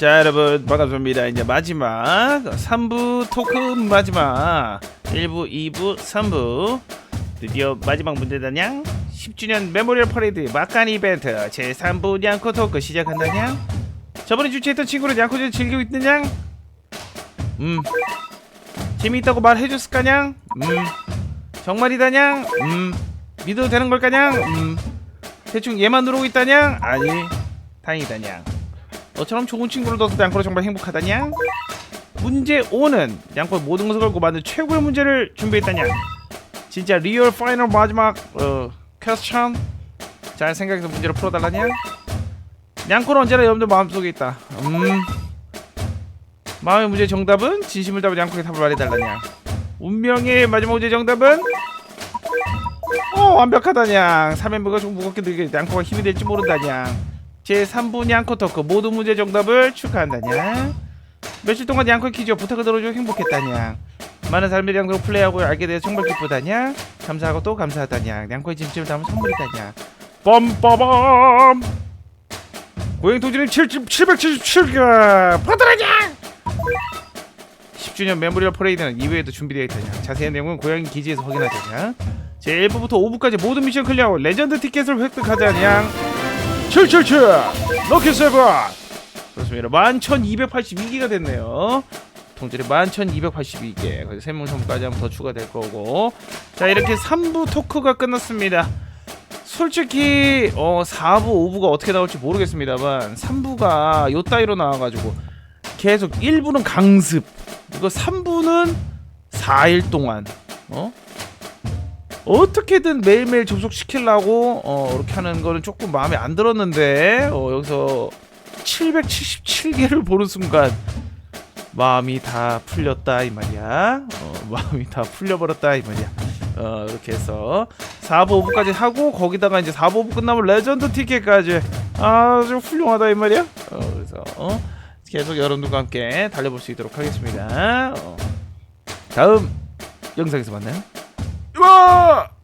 자 여러분 반갑습니다. 이제 마지막 3부 토크 마지막. 1부 2부 3부. 드디어 마지막 문제다냥. 10주년 메모리얼 퍼레이드 막간 이벤트. 제 3부 냥코 토크 시작한다냥. 저번에 주최했던 친구를 냥코즈 즐기고 있느냥. 음. 재미있다고 말해줬을까냥. 음. 정말이다냥. 음. 믿어도 되는 걸까냥. 음. 대충 얘만 누르고 있다냥. 아니 다행이다냥 너처럼 좋은 친구를 둬서 양코로 정말 행복하다냐? 문제 5는 양코의 모든 것을 걸고 만든 최고의 문제를 준비했다냐? 진짜 리얼 파이널 마지막 어 퀘스천 잘 생각해서 문제를 풀어달라냐? 양코는 언제나 여러분들 마음속에 있다 음 마음의 문제 정답은 진심을 담은 양코의 답을 말해달라냐? 운명의 마지막 문제 정답은 어 완벽하다냐 3멤버가 좀 무겁게 들게 양코가 힘이 될지 모른다냐 제 3부 냥코 토크 모든 문제 정답을 축하한다냐 며칠 동안 냥코 퀴즈 부탁을 들어줘 행복했다냐 많은 사람들이 냥코 플레이하고 알게 돼서 정말 기쁘다냐 감사하고 또 감사하다냐 냥코의 진심을 담은 선물이다냐 빰빠밤! 고행 도지님 777가 받으라냐 10주년 메모리얼 퍼레이드는 이외에도 준비되어 있다냐 자세한 내용은 고양이 기지에서 확인하자냐 제 1부부터 5부까지 모든 미션 클리어하고 레전드 티켓을 획득하자냐 777 럭키 세븐. 그렇습니다. 11,282개가 됐네요. 통째로 11,282개. 그래서 세명선까지 하면 더 추가될 거고. 자 이렇게 3부 토크가 끝났습니다. 솔직히 어 4부 5부가 어떻게 나올지 모르겠습니다만 3부가 요 따위로 나와가지고 계속 1부는 강습. 이거 3부는 4일 동안 어? 어떻게든 매일매일 접속시키려고 어, 이렇게 하는 거는 조금 마음에 안 들었는데 어, 여기서 777개를 보는 순간 마음이 다 풀렸다 이 말이야. 어, 마음이 다 풀려버렸다 이 말이야. 어, 이렇게 해서 4부 5부까지 하고 거기다가 이제 4부 5부 끝나면 레전드 티켓까지 아주 훌륭하다 이 말이야. 어, 그래서 어, 계속 여러분들과 함께 달려볼 수 있도록 하겠습니다. 어, 다음 영상에서 만나요 와!